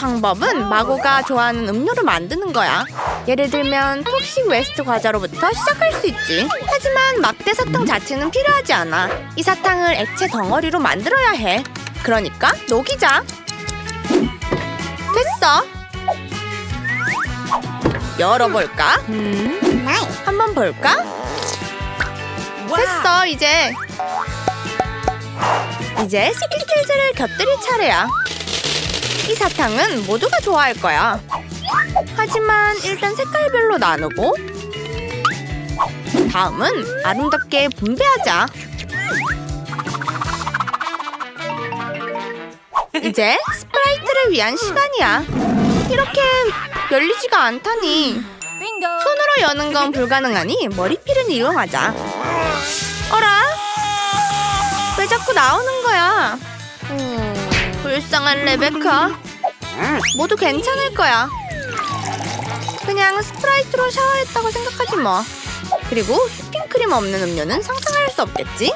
방법은 마고가 좋아하는 음료를 만드는 거야. 예를 들면 톡식 웨스트 과자로부터 시작할 수 있지. 하지만 막대 사탕 자체는 필요하지 않아. 이 사탕을 액체 덩어리로 만들어야 해. 그러니까 녹이자. 됐어. 열어볼까? 한번 볼까? 됐어 이제. 이제 스키틀즈를 곁들일 차례야. 이 사탕은 모두가 좋아할 거야. 하지만 일단 색깔별로 나누고 다음은 아름답게 분배하자. 이제 스프라이트를 위한 시간이야. 이렇게 열리지가 않다니. 손으로 여는 건 불가능하니 머리필을 이용하자. 어라? 왜 자꾸 나오는 거야? 불쌍한 레베카. 모두 괜찮을 거야. 그냥 스프라이트로 샤워했다고 생각하지 뭐. 그리고 휘핑크림 없는 음료는 상상할 수 없겠지?